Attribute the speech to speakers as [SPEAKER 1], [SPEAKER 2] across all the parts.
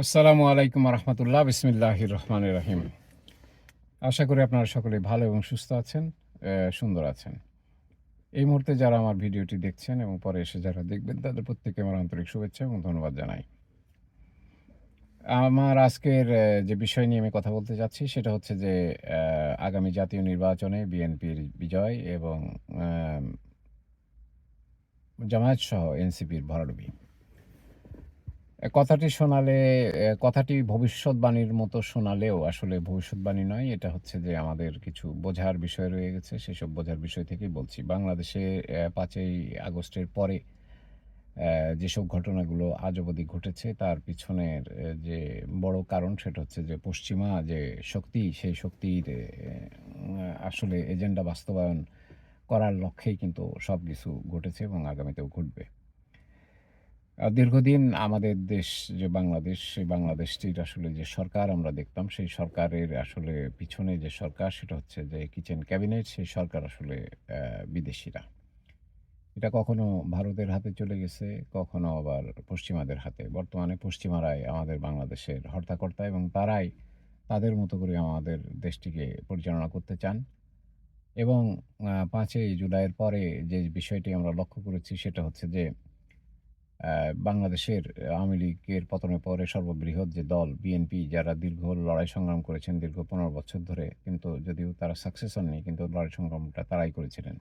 [SPEAKER 1] আসসালামু আলাইকুম রহমতুল্লাহ বিসমিল্লাহ রহমান রহিম। আশা করি আপনারা সকলে ভালো এবং সুস্থ আছেন সুন্দর আছেন। এই মুহূর্তে যারা আমার ভিডিওটি দেখছেন এবং পরে এসে যারা দেখবেন, তাদের প্রত্যেকে আমার আন্তরিক শুভেচ্ছা এবং ধন্যবাদ জানাই। আমার আজকের যে বিষয় নিয়ে আমি কথা বলতে যাচ্ছি, সেটা হচ্ছে যে আগামী জাতীয় নির্বাচনে বিএনপির বিজয় এবং জামায়াত সহ এনসিপির ভরাডুবি। কথাটি শোনালে কথাটি ভবিষ্যৎবাণীর মতো শোনালেও আসলে ভবিষ্যৎবাণী নয়। এটা হচ্ছে যে আমাদের কিছু বোঝার বিষয় রয়ে গেছে। সেসব বোঝার বিষয় থেকেই বলছি। বাংলাদেশে পাঁচই আগস্টের পরে যেসব ঘটনাগুলো আজ অবধি ঘটেছে, তার পিছনের যে বড় কারণ সেটা হচ্ছে যে পশ্চিমা যে শক্তি, সেই শক্তির আসলে এজেন্ডা বাস্তবায়ন করার লক্ষ্যেই কিন্তু সব কিছু ঘটেছে এবং আগামীতেও ঘটবে। দীর্ঘদিন আমাদের দেশ যে বাংলাদেশ, সেই বাংলাদেশটির আসলে যে সরকার আমরা দেখতাম, সেই সরকারের আসলে পিছনে যে সরকার, সেটা হচ্ছে যে কিচেন ক্যাবিনেট সেই সরকার আসলে বিদেশিরা। এটা কখনো ভারতের হাতে চলে গেছে, কখনো আবার পশ্চিমাদের হাতে। বর্তমানে পশ্চিমারাই আমাদের বাংলাদেশের হর্তাকর্তা এবং তারাই তাদের মতো করে আমাদের দেশটিকে পরিচালনা করতে চান। এবং পাঁচই জুলাইয়ের পরে যে বিষয়টি আমরা লক্ষ্য করেছি, সেটা হচ্ছে যে বাংলাদেশের আওয়ামী লীগের পতনের পরে সর্ববৃহৎ যে দল বিএনপি যারা দীর্ঘ লড়াই সংগ্রাম করেছেন, দীর্ঘ পনেরো বছর ধরে, কিন্তু যদিও তারা সাকসেস হননি, কিন্তু লড়াই সংগ্রামটা তারাই করেছিলেন।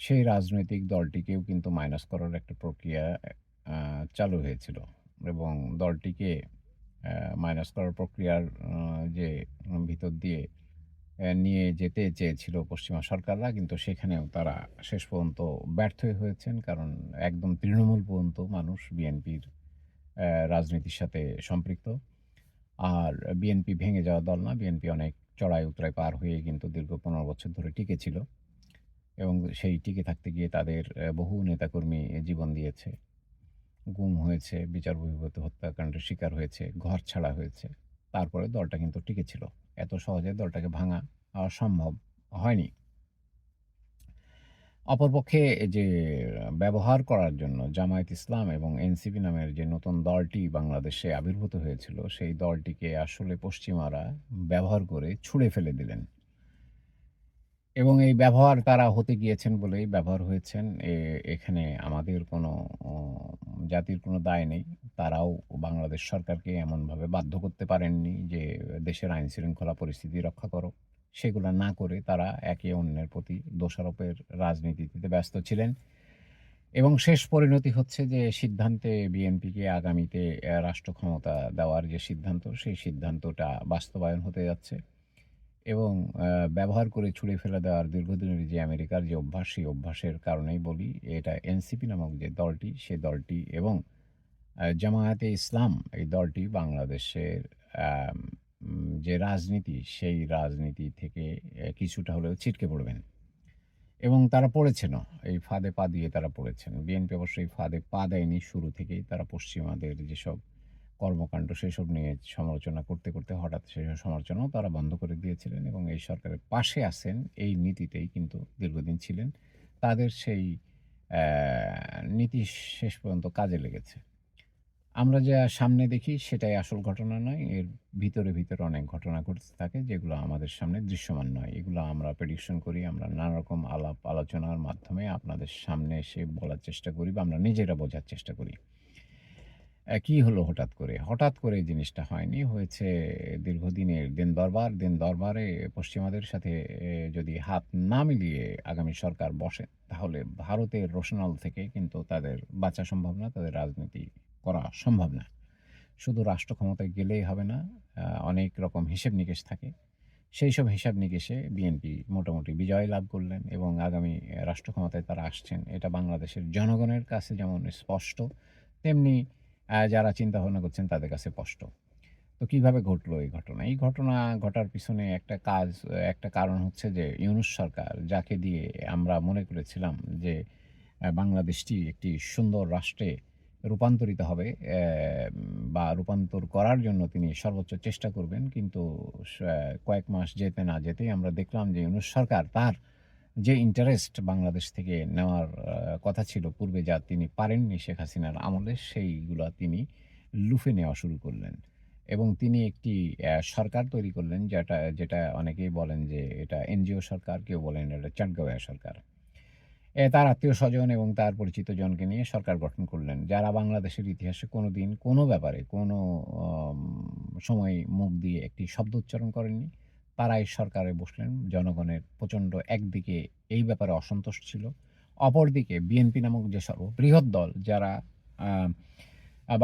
[SPEAKER 1] সেই রাজনৈতিক দলটিকেও কিন্তু মাইনাস করার একটা প্রক্রিয়া চালু হয়েছিল এবং দলটিকে মাইনাস করার প্রক্রিয়ার যে ভিতর দিয়ে নিয়ে যেতে চেয়েছিল পশ্চিমা সরকাররা, কিন্তু সেখানেও তারা শেষ পর্যন্ত ব্যর্থ হয়েছেন। কারণ একদম তৃণমূল পর্যন্ত মানুষ বিএনপির রাজনীতির সাথে সম্পৃক্ত। আর বিএনপি ভেঙে যাওয়া দল না, বিএনপি অনেক চড়াই উতরাই পার হয়ে কিন্তু দীর্ঘ পনেরো বছর ধরে টিকে ছিল। এবং সেই টিকে থাকতে গিয়ে তাদের বহু নেতাকর্মী জীবন দিয়েছে। গুম হয়েছে, বিচার বহির্ভূত হত্যাকাণ্ডের শিকার হয়েছে ঘর ছাড়া হয়েছে। তারপরে দলটা কিন্তু টিকে ছিল। এত সহজে দলটাকে ভাঙা সম্ভব হয়নি। অপরপক্ষে যে ব্যবহার করার জন্য জামায়াত ইসলাম এবং এনসিপি নামের যে নতুন দলটি বাংলাদেশে আবির্ভূত হয়েছিল, সেই দলটিকে আসলে পশ্চিমারা ব্যবহার করে ছুঁড়ে ফেলে দিলেন। এবং এই ব্যবহার তারা হতে গিয়েছেন বলেই ব্যবহার হয়েছেন। এখানে আমাদের কোনো জাতির কোনো দায় নেই। তারাও বাংলাদেশ সরকারকে এমনভাবে বাধ্য করতে পারেননি যে দেশের আইন শৃঙ্খলা পরিস্থিতি রক্ষা করো। সেগুলো না করে তারা একে অন্যের প্রতি দোষারোপের রাজনীতিতে ব্যস্ত ছিলেন। এবং শেষ পরিণতি হচ্ছে যে সিদ্ধান্তে বিএনপিকে আগামীতে রাষ্ট্র ক্ষমতা দেওয়ার যে সিদ্ধান্ত, সেই সিদ্ধান্তটা বাস্তবায়ন হতে যাচ্ছে। এবং ব্যবহার করে ছুঁড়ে ফেলে দেওয়ার দীর্ঘদিনের যে আমেরিকার যে অভ্যাস, সেই অভ্যাসের কারণেই বলি, এটা এনসিপি নামক যে দলটি, সে দলটি এবং জামায়াতে ইসলাম এই দলটি বাংলাদেশের যে রাজনীতি, সেই রাজনীতি থেকে কিছুটা হলেও ছিটকে পড়বেন। এবং তারা পড়েছেন এই ফাঁদে পা দিয়ে তারা পড়েছেন। বিএনপি অবশ্যই ফাঁদে পা দেয়নি, শুরু থেকেই তারা পশ্চিমাদের যেসব কর্মকাণ্ড সেসব নিয়ে সমালোচনা করতে করতে হঠাৎ সেসব সমালোচনাও তারা বন্ধ করে দিয়েছিলেন এবং এই সরকারের পাশে আছেন, এই নীতিতেই কিন্তু দীর্ঘদিন ছিলেন। তাদের সেই নীতি শেষ পর্যন্ত কাজে লেগেছে। আমরা যা সামনে দেখি সেটাই আসল ঘটনা নয়, এর ভিতরে ভিতরে অনেক ঘটনা ঘটতে থাকে যেগুলো আমাদের সামনে দৃশ্যমান নয়। এগুলো আমরা প্রেডিকশন করি, আমরা নানা রকম আলাপ আলোচনার মাধ্যমে আপনাদের সামনে এসে বলার চেষ্টা করি বা আমরা নিজেরা বোঝার চেষ্টা করি। কি হলো হঠাৎ করে। হঠাৎ করে জিনিসটা হয়নি। হয়েছে দীর্ঘদিনের, দিন দরবার, দিন দরবারে পশ্চিমাদের সাথে যদি হাত না মিলিয়ে আগামী সরকার বসে, তাহলে ভারতের রোশনাল থেকে কিন্তু তাদের বাঁচা সম্ভব না, তাদের রাজনীতি করা সম্ভব না। শুধু রাষ্ট্র ক্ষমতায় গেলেই হবে না অনেক রকম হিসেব নিকেশ থাকে। সেই সব হিসাব নিকেশে বিএনপি মোটামুটি বিজয় লাভ করলেন এবং আগামী রাষ্ট্র ক্ষমতায় তারা আসছেন। এটা বাংলাদেশের জনগণের কাছে যেমন স্পষ্ট, তেমনি যারা চিন্তা ভাবনা করছেন তাদের কাছে স্পষ্ট। তো কীভাবে ঘটলো এই ঘটনা? এই ঘটনা ঘটার পিছনে একটা কাজ, একটা কারণ হচ্ছে যে ইউনুস সরকার যাকে দিয়ে আমরা মনে করেছিলাম যে বাংলাদেশটি একটি সুন্দর রাষ্ট্রে রূপান্তরিত হবে বা রূপান্তর করার জন্য তিনি সর্বোচ্চ চেষ্টা করবেন, কিন্তু কয়েক মাস যেতে না যেতেই আমরা দেখলাম যে ইউনুস সরকার তার যে ইন্টারেস্ট বাংলাদেশ থেকে নেওয়ার কথা ছিল পূর্বে যা তিনি পারেননি শেখ হাসিনার আমলে সেইগুলা তিনি লুফে নেওয়া শুরু করলেন এবং তিনি একটি সরকার তৈরি করলেন যেটা যেটা অনেকেই বলেন যে এটা এনজিও সরকার, কেউ বলেন এটা চাটগাঁওয়া সরকার। এ তার আত্মীয় স্বজন এবং তার পরিচিতজনকে নিয়ে সরকার গঠন করলেন। যারা বাংলাদেশের ইতিহাসে কোনো দিন কোনো ব্যাপারে কোনো সময় মুখ দিয়ে একটি শব্দ উচ্চারণ করেননি। তারাই সরকারে বসলেন। জনগণের প্রচণ্ড একদিকে এই ব্যাপারে অসন্তোষ ছিল। অপরদিকে বিএনপি নামক যে সর্ব বৃহৎ দল যারা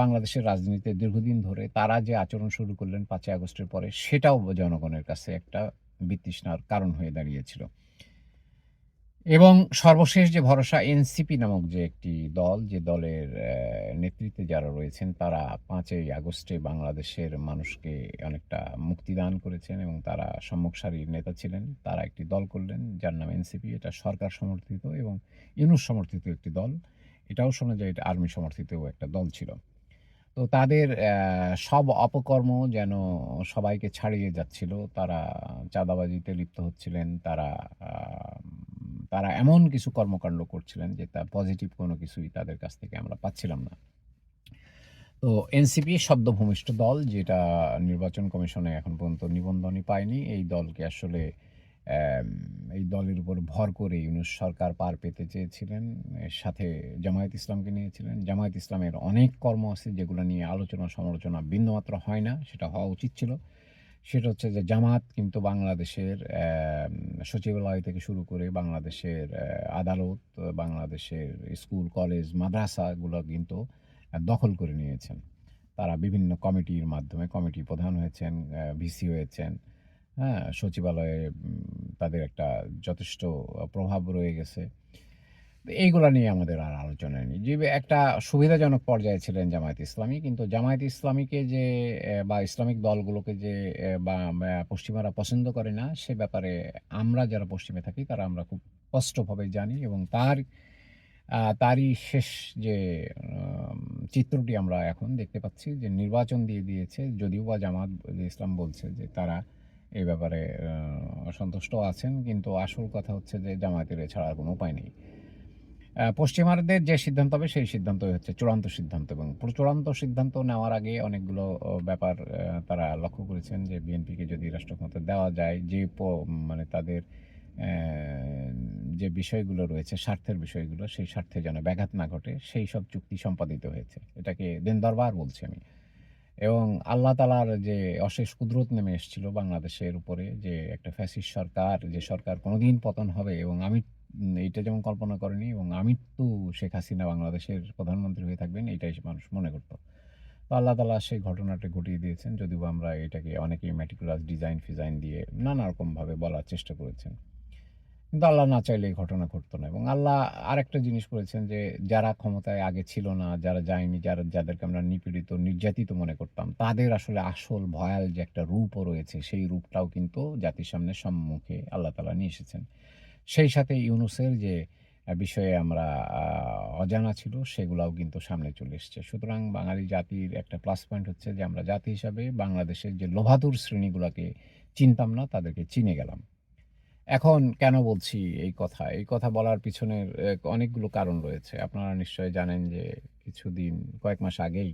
[SPEAKER 1] বাংলাদেশের রাজনীতিতে দীর্ঘদিন ধরে তারা যে আচরণ শুরু করলেন পাঁচই আগস্টের পরে, সেটাও জনগণের কাছে একটা বিতৃষ্ণার কারণ হয়ে দাঁড়িয়েছিল। এবং সর্বশেষ যে ভরসা এনসিপি নামক যে একটি দল, যে দলের নেতৃত্বে যারা রয়েছেন তারা পাঁচই আগস্টে বাংলাদেশের মানুষকে অনেকটা মুক্তিদান করেছেন এবং তারা সম্মুখ সারির নেতা ছিলেন। তারা একটি দল করলেন যার নাম এনসিপি। এটা সরকার সমর্থিত এবং ইউনুস সমর্থিত একটি দল। এটাও শোনা যায় এটা আর্মি সমর্থিতও একটা দল ছিল। তো তাদের সব অপকর্ম যেন সবাইকে ছাড়িয়ে যাচ্ছিল। তারা চাঁদাবাজিতে লিপ্ত হচ্ছিলেন। তারা তারা এমন কিছু কর্মকাণ্ড করছিলেন যে তা পজিটিভ কোনো কিছুই তাদের কাছ থেকে আমরা পাচ্ছিলাম না। তো এনসিপি শব্দভূমিষ্ঠ দল, যেটা নির্বাচন কমিশনে এখন পর্যন্ত নিবন্ধনই পায়নি। এই দলকে আসলে এই দলের উপর ভর করে ইউনূস সরকার পার পেতে চেয়েছিলেন। সাথে জামায়াত ইসলামকে নিয়েছিলেন। জামায়াত ইসলামের অনেক কর্ম আছে যেগুলো নিয়ে আলোচনা সমালোচনা বিন্দুমাত্র হয় না। সেটা হওয়া উচিত ছিল। সেটা হচ্ছে যে জামাত কিন্তু বাংলাদেশের সচিবালয় থেকে শুরু করে বাংলাদেশের আদালত, বাংলাদেশের স্কুল, কলেজ, মাদ্রাসাগুলো কিন্তু দখল করে নিয়েছেন। তারা বিভিন্ন কমিটির মাধ্যমে কমিটি প্রধান হয়েছেন, ভিসি হয়েছেন, হ্যাঁ? সচিবালয়ে তাদের একটা যথেষ্ট প্রভাব রয়ে গেছে। এইগুলা নিয়ে আমাদের আর আলোচনায় নেই। যে একটা সুবিধাজনক পর্যায়ে ছিলেন জামায়াত ইসলামী। কিন্তু জামায়াত ইসলামীকে যে বা ইসলামিক দলগুলোকে যে বা পশ্চিমারা পছন্দ করে না, সে ব্যাপারে আমরা যারা পশ্চিমে থাকি, তারা আমরা খুব স্পষ্টভাবে জানি এবং তার তারই শেষ যে চিত্রটি আমরা এখন দেখতে পাচ্ছি যে নির্বাচন দিয়ে দিয়েছে। যদিও বা জামাত ইসলাম বলছে যে তারা এই ব্যাপারে, আ, অসন্তুষ্ট আছেন। কিন্তু আসল কথা হচ্ছে যে জামায়াতের এছাড়া আর কোনো উপায় নেই। অ্যা পশ্চিমাদের যে সিদ্ধান্ত হবে সেই সিদ্ধান্তই হচ্ছে চূড়ান্ত সিদ্ধান্ত এবং চূড়ান্ত সিদ্ধান্ত নেওয়ার আগে অনেকগুলো ব্যাপার তারা লক্ষ্য করেছেন যে বিএনপিকে যদি রাষ্ট্রক্ষমতা দেওয়া যায়, যে মানে তাদের যে বিষয়গুলো রয়েছে, স্বার্থের বিষয়গুলো, সেই স্বার্থে যেন ব্যাঘাত না ঘটে, সেই সব চুক্তি সম্পাদিত হয়েছে। এটাকে দিন দরবার বলছি আমি। এবং আল্লাহ তাআলার যে অশেষ কুদরত নেমে এসেছিল বাংলাদেশের উপরে যে একটা ফ্যাসিস্ট সরকার, যে সরকার কোনোদিন পতন হবে এবং আমি এইটা যেমন কল্পনা করেনি এবং আমৃত্যু শেখ হাসিনা বাংলাদেশের প্রধানমন্ত্রী হয়ে থাকবেন এটাই মানুষ মনে করত। তো আল্লাহ তালা সেই ঘটনাটা ঘটিয়ে দিয়েছেন। যদিওবা আমরা এটাকে অনেকেই meticulous ডিজাইন ফিজাইন দিয়ে নানা রকমভাবে বলার চেষ্টা করেছেন। কিন্তু আল্লাহ না চাইলে এই ঘটনা ঘটতো না এবং আল্লাহ আরেকটা জিনিস করেছেন যে যারা ক্ষমতায় আগে ছিল না, যারা যায়নি, যারা যাদেরকে আমরা নিপীড়িত, নির্যাতিত মনে করতাম তাদের আসলে আসল ভয়াল যে একটা রূপও রয়েছে সেই রূপটাও কিন্তু জাতির সামনে সম্মুখে আল্লাহ তালা নিয়ে এসেছেন। সেই সাথে ইউনুসের যে বিষয়ে আমরা অজানা ছিল সেগুলাও কিন্তু সামনে চলে এসছে। সুতরাং বাঙালি জাতির একটা প্লাস পয়েন্ট হচ্ছে যে আমরা জাতি হিসাবে বাংলাদেশের যে লোভাতুর শ্রেণীগুলোকে চিনতাম না তাদেরকে চিনে গেলাম। এখন কেন বলছি এই কথা? এই কথা বলার পিছনের অনেকগুলো কারণ রয়েছে। আপনারা নিশ্চয়ই জানেন যে কিছুদিন, কয়েক মাস আগেই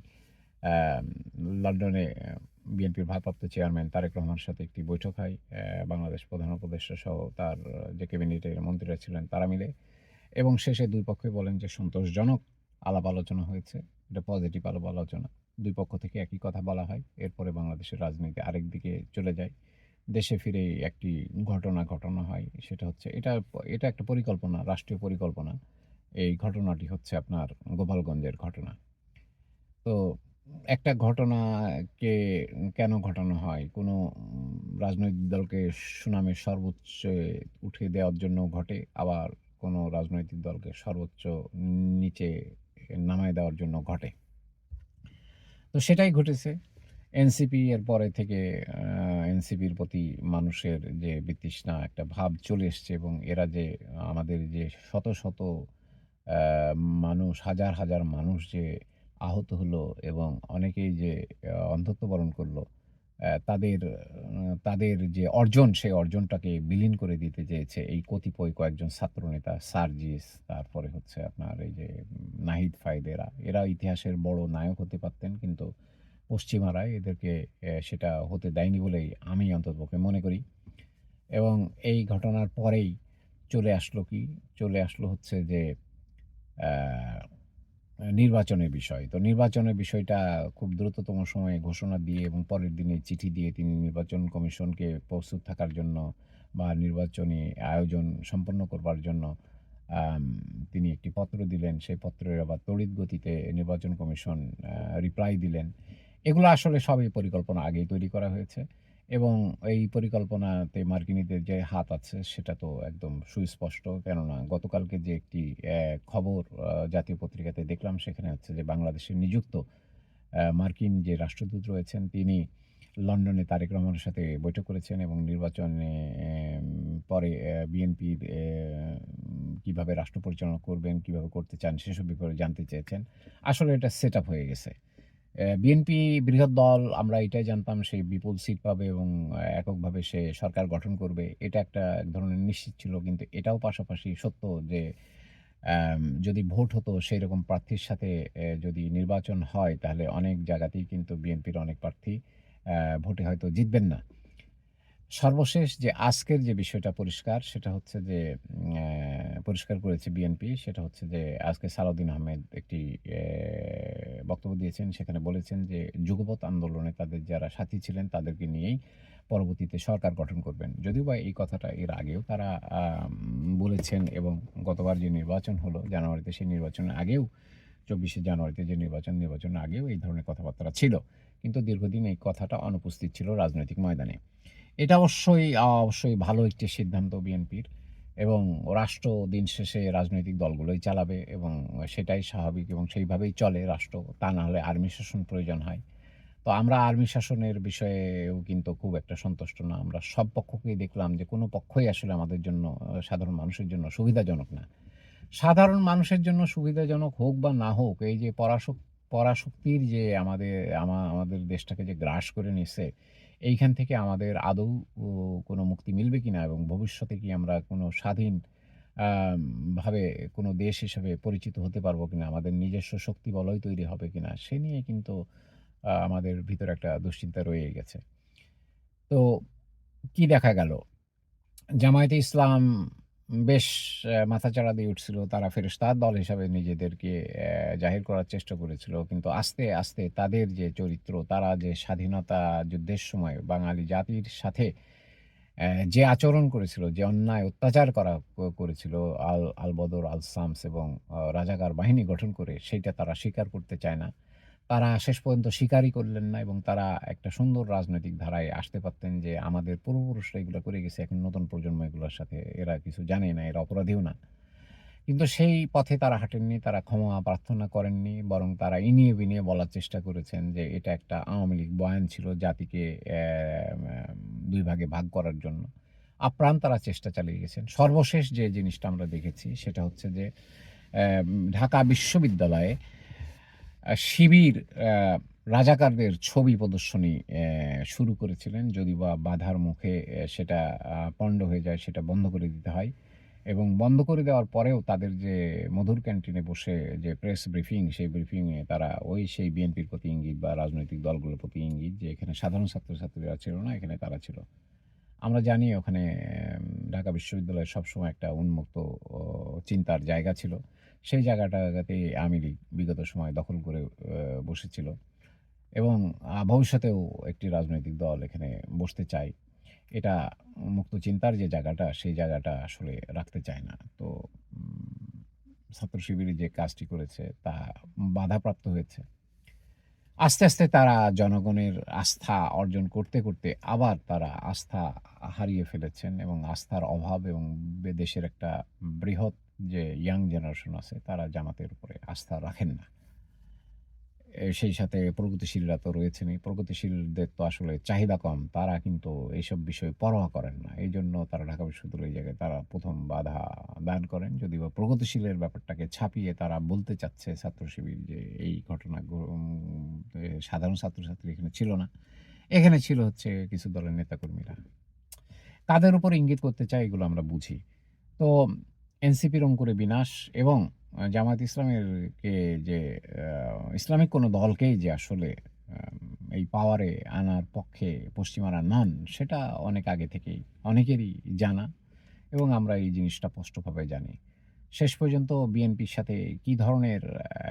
[SPEAKER 1] লন্ডনে বিএনপির ভারপ্রাপ্ত চেয়ারম্যান তারেক রহমানের সাথে একটি বৈঠক হয়। বাংলাদেশ প্রধান উপদেষ্টা সহ তার, যে ক্যাবিনেটের মন্ত্রীরা ছিলেন তারা মিলে এবং শেষে দুই পক্ষই বলেন যে সন্তোষজনক আলাপ আলোচনা হয়েছে। এটা পজিটিভ আলাপ আলোচনা। দুই পক্ষ থেকে একই কথা বলা হয়। এরপরে বাংলাদেশের রাজনীতি আরেক দিকে চলে যায়। দেশে ফিরে একটি ঘটনা ঘটানো হয়। সেটা হচ্ছে এটা এটা একটা পরিকল্পনা, রাষ্ট্রীয় পরিকল্পনা। এই ঘটনাটি হচ্ছে আপনার গোপালগঞ্জের ঘটনা। তো একটা ঘটনাকে কেন ঘটানো হয়? কোনো রাজনৈতিক দলকে সুনামের সর্বোচ্চে উঠে দেওয়ার জন্য ঘটে। আবার কোনো রাজনৈতিক দলকে সর্বোচ্চ নিচে নামায় দেওয়ার জন্য ঘটে। তো সেটাই ঘটেছে। এনসিপি এর পরে থেকে এনসিপির প্রতি মানুষের যে বিতৃষ্ণা একটা ভাব চলে এসছে এবং এরা যে আমাদের যে শত, শত মানুষ হাজার, হাজার মানুষ যে আহত হলো এবং অনেকেই যে আ অন্ধত্ব বরণ করল। তাদের তাদের যে অর্জন সেই অর্জনটাকে বিলীন করে দিতে চেয়েছে এই কতিপয় কয়েকজন ছাত্রনেতা সার্জিস, তারপরে হচ্ছে আপনার এই যে নাহিদ ফাহিদ এরা। এরা ইতিহাসের বড় নায়ক হতে পারতেন কিন্তু পশ্চিমারা এদেরকে সেটা হতে দেয়নি বলেই আমি অন্ততপক্ষে মনে করি। এবং এই ঘটনার পরেই চলে আসলো কি? চলে আসলো হচ্ছে যে নির্বাচনের বিষয়। তো নির্বাচনের বিষয়টা খুব দ্রুততম সময়ে ঘোষণা দিয়ে এবং পরের দিনে চিঠি দিয়ে তিনি নির্বাচন কমিশনকে প্রস্তুত থাকার জন্য বা নির্বাচনী আয়োজন সম্পন্ন করবার জন্য তিনি একটি পত্র দিলেন। সেই পত্রের আবার তড়িৎ গতিতে নির্বাচন কমিশন রিপ্লাই দিলেন। এগুলো আসলে সবই পরিকল্পনা আগেই তৈরি করা হয়েছে এবং এই পরিকল্পনাতে মার্কিনীদের যে হাত আছে সেটা তো একদম সুস্পষ্ট। কেননা গতকালকে যে একটি খবর জাতীয় পত্রিকাতে দেখলাম সেখানে হচ্ছে যে বাংলাদেশে নিযুক্ত মার্কিন যে রাষ্ট্রদূত রয়েছেন তিনি লন্ডনে তারেক রহমানের সাথে বৈঠক করেছেন এবং নির্বাচনে পরে বিএনপির কীভাবে রাষ্ট্র পরিচালনা করবেন, কীভাবে করতে চান সেসব ব্যাপারে জানতে চেয়েছেন। আসলে এটা সেটআপ হয়ে গেছে। বিএনপি বৃহৎ দল, আমরা এটাই জানতাম সে বিপুল সিট পাবে এবং এককভাবে সে সরকার গঠন করবে। এটা একটা এক ধরনের নিশ্চিত ছিল। কিন্তু এটাও পাশাপাশি সত্য যে যদি ভোট হতো সেই রকম প্রার্থীর সাথে যদি নির্বাচন হয়, তাহলে অনেক জায়গাতেই কিন্তু বিএনপির অনেক প্রার্থী ভোটে হয়তো জিতবেন না। সর্বশেষ যে আজকের যে বিষয়টা পরিষ্কার সেটা হচ্ছে যে পরিষ্কার করেছে বিএনপি সেটা হচ্ছে যে আজকে সালাউদ্দিন আহমেদ একটি বক্তব্য দিয়েছেন। সেখানে বলেছেন যে যুগপৎ আন্দোলনে তাদের যারা সাথী ছিলেন তাদেরকে নিয়েই পরবর্তীতে সরকার গঠন করবেন। যদিওবা এই কথাটা এর আগেও তারা বলেছেন এবং গতবার যে নির্বাচন হলো জানুয়ারিতে সেই নির্বাচনের আগেও ২৪শে জানুয়ারিতে যে নির্বাচন, নির্বাচনের আগেও এই ধরনের কথাবার্তা ছিল। কিন্তু দীর্ঘদিন এই কথাটা অনুপস্থিত ছিল রাজনৈতিক ময়দানে। এটা অবশ্যই অবশ্যই ভালো একটি সিদ্ধান্ত বিএনপির এবং রাষ্ট্র দিন শেষে রাজনৈতিক দলগুলোই চালাবে এবং সেটাই স্বাভাবিক এবং সেইভাবেই চলে রাষ্ট্র। তা না হলে আর্মি শাসন প্রয়োজন হয়। তো আমরা আর্মি শাসনের বিষয়েও কিন্তু খুব একটা সন্তুষ্ট না। আমরা সব পক্ষকেই দেখলাম যে কোনো পক্ষই আসলে আমাদের জন্য সাধারণ মানুষের জন্য সুবিধাজনক না। সাধারণ মানুষের জন্য সুবিধাজনক হোক বা না হোক এই যে পরাশক পরাশক্তির যে আমাদের আমাদের দেশটাকে যে গ্রাস করে নিছে, এইখান থেকে আমাদের আদৌ কোনো মুক্তি মিলবে কি না এবং ভবিষ্যতে কি আমরা কোনো স্বাধীন ভাবে কোনো দেশ হিসেবে পরিচিত হতে পারব কিনা, আমাদের নিজস্ব শক্তি বলয় তৈরি হবে কিনা সে নিয়ে কিন্তু আমাদের ভিতর একটা দুশ্চিন্তা রয়ে গেছে। তো কি দেখা গেল? জামায়াতে ইসলাম বেশ মাথাচাড়া দিয়ে উঠছিল। তারা ফেরেশতার দল হিসাবে নিজেদেরকে জাহির করার চেষ্টা করেছিল। কিন্তু আস্তে, আস্তে তাদের যে চরিত্র, তারা যে স্বাধীনতা যুদ্ধের সময় বাঙালি জাতির সাথে যে আচরণ করেছিল, যে অন্যায় অত্যাচার করা করেছিল আল আলবদর, আল শামস এবং রাজাকার বাহিনী গঠন করে সেইটা তারা স্বীকার করতে চায় না। তারা শেষ পর্যন্ত স্বীকারই করলেন না এবং তারা একটা সুন্দর রাজনৈতিক ধারায় আসতে পারতেন যে আমাদের পূর্বপুরুষরা এগুলো করে গেছে। এখন নতুন প্রজন্ম এগুলোর সাথে এরা কিছু জানে না, এরা অপরাধীও না। কিন্তু সেই পথে তারা হাঁটেননি, তারা ক্ষমা প্রার্থনা করেননি। বরং তারা ইনিয়ে বিনিয়ে বলার চেষ্টা করেছেন যে এটা একটা আওয়ামী লীগ বয়ান ছিল জাতিকে দুই ভাগে ভাগ করার জন্য। আপ্রাণ তারা চেষ্টা চালিয়ে গেছেন। সর্বশেষ যে জিনিসটা আমরা দেখেছি সেটা হচ্ছে যে ঢাকা বিশ্ববিদ্যালয়ে শিবির রাজাকারদের ছবি প্রদর্শনী শুরু করেছিলেন। যদি বা বাধার মুখে সেটা পণ্ড হয়ে যায়, সেটা বন্ধ করে দিতে হয়। এবং বন্ধ করে দেওয়ার পরেও তাদের যে মধুর ক্যান্টিনে বসে যে প্রেস ব্রিফিং, সেই ব্রিফিংয়ে তারা ওই সেই বিএনপির প্রতি ইঙ্গিত বা রাজনৈতিক দলগুলোর প্রতি ইঙ্গিত যে এখানে সাধারণ ছাত্রছাত্রীরা ছিল না, এখানে তারা ছিল। আমরা জানি ওখানে ঢাকা বিশ্ববিদ্যালয় সবসময় একটা উন্মুক্ত চিন্তার জায়গা ছিল। সেই জায়গাটাতেই আওয়ামী লীগ বিগত সময় দখল করে বসেছিল এবং ভবিষ্যতেও একটি রাজনৈতিক দল এখানে বসতে চায়। এটা মুক্ত চিন্তার যে জায়গাটা, সেই জায়গাটা আসলে রাখতে চায় না। তো ছাত্র শিবির যে কাজটি করেছে তা বাধাপ্রাপ্ত হয়েছে। আস্তে, আস্তে তারা জনগণের আস্থা অর্জন করতে, করতে আবার তারা আস্থা হারিয়ে ফেলেছেন এবং আস্থার অভাব এবং দেশের একটা বৃহৎ যে ইয়াং জেনারেশন আছে, তারা জামাতের উপরে আস্থা রাখেন না। সেই সাথে প্রগতিশীলরা তো রয়েছেনই। প্রগতিশীলদের তো আসলে চাহিদা কম। তারা কিন্তু এইসব বিষয়ে পরোয়া করেন না। এই জন্য তারা ঢাকা বিশ্ববিদ্যালয় জায়গায় তারা প্রথম বাধা দান করেন। যদিওবা প্রগতিশীলের ব্যাপারটাকে ছাপিয়ে তারা বলতে চাচ্ছে ছাত্র শিবির যে এই ঘটনা সাধারণ ছাত্রছাত্রী এখানে ছিল না। এখানে ছিল হচ্ছে কিছু দলের নেতাকর্মীরা। কাদের উপর ইঙ্গিত করতে চায় এগুলো আমরা বুঝি। তো এনসিপির অঙ্কুরে বিনাশ এবং আ জামায়াত ইসলামেরকে যে ইসলামিক কোনো দলকেই যে আসলে এই পাওয়ারে আনার পক্ষে পশ্চিমারা নন, সেটা অনেক আগে থেকেই অনেকেরই জানা এবং আমরা এই জিনিসটা স্পষ্টভাবে জানি। শেষ পর্যন্ত বিএনপির সাথে কি ধরনের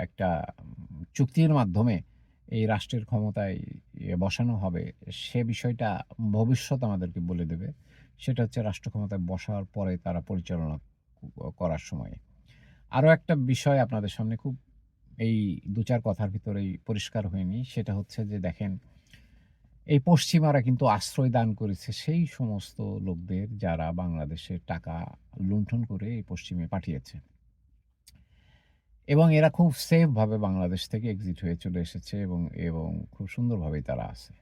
[SPEAKER 1] একটা চুক্তির মাধ্যমে এই রাষ্ট্রের ক্ষমতায় বসানো হবে, সে বিষয়টা ভবিষ্যৎ আমাদেরকে বলে দেবে। সেটা হচ্ছে রাষ্ট্র ক্ষমতায় বসার পরে তারা পরিচালনা ক করার সময়ে। আরও একটা বিষয় আপনাদের সামনে খুব এই ২-৪ কথার ভিতরেই পরিষ্কার হয়নি সেটা হচ্ছে যে দেখেন, এই পশ্চিমারা কিন্তু আশ্রয় দান করেছে সেই সমস্ত লোকদের যারা বাংলাদেশের টাকা লুণ্ঠন করে এই পশ্চিমে পাঠিয়েছে। এবং এরা খুব সেফভাবে বাংলাদেশ থেকে এক্সিট হয়ে চলে এসেছে এবং, এবং খুব সুন্দরভাবেই তারা আছে।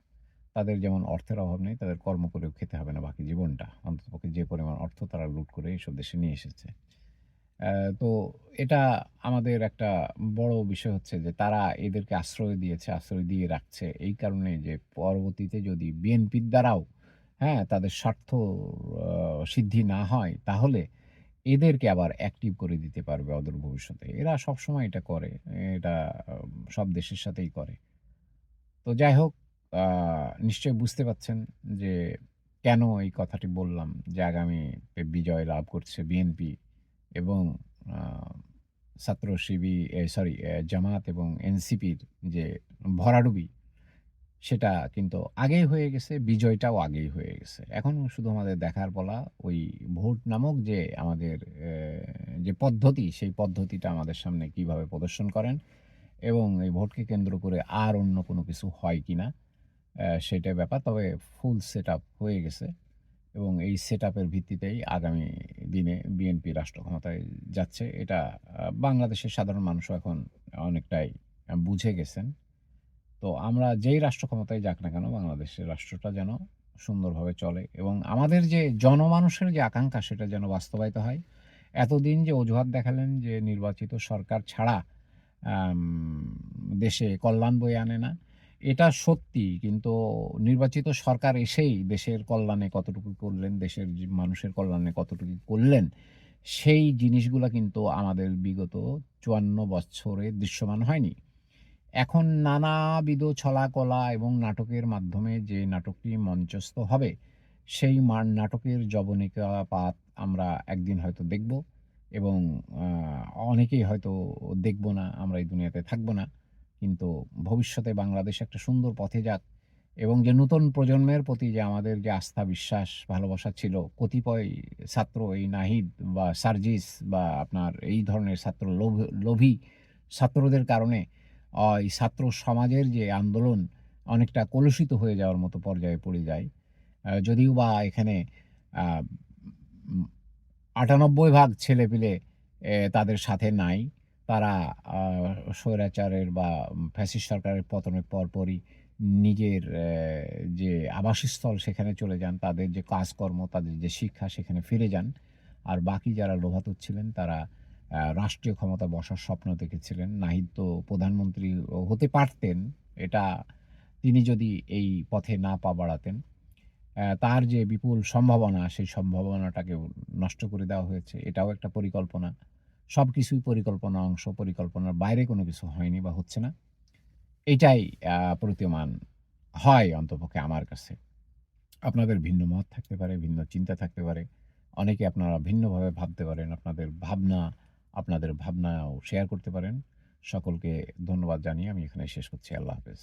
[SPEAKER 1] তাদের যেমন অর্থের অভাব নেই, তাদের কর্ম করেও খেতে হবে না বাকি জীবনটা। অন্ততপক্ষে যে পরিমাণ অর্থ তারা লুট করে এইসব দেশে নিয়ে এসেছে। তো এটা আমাদের একটা বড় বিষয় হচ্ছে যে তারা এদেরকে আশ্রয় দিয়েছে, আশ্রয় দিয়ে রাখছে। এই কারণে যে পরবর্তীতে যদি বিএনপির দ্বারাও, হ্যাঁ? তাদের স্বার্থ সিদ্ধি না হয়, তাহলে এদেরকে আবার অ্যাক্টিভ করে দিতে পারবে অদূর ভবিষ্যতে। এরা সবসময় এটা করে। এটা সব দেশের সাথেই করে। তো যাই হোক, নিশ্চয়ই বুঝতে পারছেন যে কেন এই কথাটি বললাম যে আগামীতে বিজয় লাভ করছে বিএনপি এবং ছাত্র শিবি সরি জামাত এবং এনসিপির যে ভরাডুবি, সেটা কিন্তু আগেই হয়ে গেছে, বিজয়টাও আগেই হয়ে গেছে। এখন শুধু আমাদের দেখার বলা ওই ভোট নামক যে আমাদের যে পদ্ধতি, সেই পদ্ধতিটা আমাদের সামনে কীভাবে প্রদর্শন করেন এবং এই ভোটকে কেন্দ্র করে আর অন্য কোনো কিছু হয় কিনা, অ্যা সেটাই ব্যাপার। তবে ফুল সেটআপ হয়ে গেছে এবং এই সেটআপের ভিত্তিতেই আগামী দিনে বিএনপি রাষ্ট্র ক্ষমতায় যাচ্ছে। এটা বাংলাদেশের সাধারণ মানুষও এখন অনেকটাই বুঝে গেছেন। তো আমরা যেই রাষ্ট্র ক্ষমতায় যাক না কেন, বাংলাদেশের রাষ্ট্রটা যেন সুন্দরভাবে চলে এবং আমাদের যে জনমানুষের যে আকাঙ্ক্ষা, সেটা যেন বাস্তবায়িত হয়। এতদিন যে অজুহাত দেখালেন যে নির্বাচিত সরকার ছাড়া দেশে কল্যাণ বয়ে আনে না, এটা সত্যি। কিন্তু নির্বাচিত সরকার এসেই দেশের কল্যাণে কতটুকু করলেন, দেশের মানুষের কল্যাণে কতটুকু করলেন, সেই জিনিসগুলো কিন্তু আমাদের বিগত চুয়ান্ন বছরে দৃশ্যমান হয়নি। এখন নানাবিধ ছলা-কলা এবং নাটকের মাধ্যমে যে নাটকটি মঞ্চস্থ হবে, সেই নাটকের জবনিকা পাত আমরা একদিন হয়তো দেখব এবং অনেকেই হয়তো দেখব না, আমরা এই দুনিয়াতে থাকব না। কিন্তু ভবিষ্যতে বাংলাদেশ একটা সুন্দর পথে যাক এবং যে নতুন প্রজন্মের প্রতি যে আমাদের যে আস্থা, বিশ্বাস, ভালোবাসা ছিল, কতিপয় ছাত্র এই নাহিদ বা সার্জিস বা আপনার এই ধরনের ছাত্র লোভ লোভী ছাত্রদের কারণে এই ছাত্র সমাজের যে আন্দোলন অনেকটা কলুষিত হয়ে যাওয়ার মতো পর্যায়ে পড়ে যায়। যদিও বা এখানে আটানব্বই ভাগ ছেলেপিলে তাদের সাথে নাই। তারা স্বৈরাচারের বা ফ্যাসিস্ট সরকারের পতনের পরপরই নিজের যে আবাসস্থল সেখানে চলে যান। তাদের যে কাজকর্ম, তাদের যে শিক্ষা সেখানে ফিরে যান। আর বাকি যারা লোভাতুর ছিলেন তারা রাষ্ট্রীয় ক্ষমতায় বসার স্বপ্ন দেখেছিলেন। নাহিদ তো প্রধানমন্ত্রী হতে পারতেন। এটা তিনি যদি এই পথে না পা বাড়াতেন। তার যে বিপুল সম্ভাবনা, সেই সম্ভাবনাটাকে নষ্ট করে দেওয়া হয়েছে। এটাও একটা পরিকল্পনা। সবকিছুই পরিকল্পনা অংশ। পরিকল্পনার বাইরে কোনো কিছু হয়নি বা হচ্ছে না। এটাই প্রতীয়মান হয় অন্তপক্ষে আমার কাছে। আপনাদের ভিন্ন মত থাকতে পারে, ভিন্ন চিন্তা থাকতে পারে। অনেকে আপনারা ভিন্নভাবে ভাবতে পারেন। আপনাদের ভাবনা, আপনাদের ভাবনাও শেয়ার করতে পারেন। সকলকে ধন্যবাদ জানিয়ে আমি এখানে শেষ করছি। আল্লাহ হাফেজ।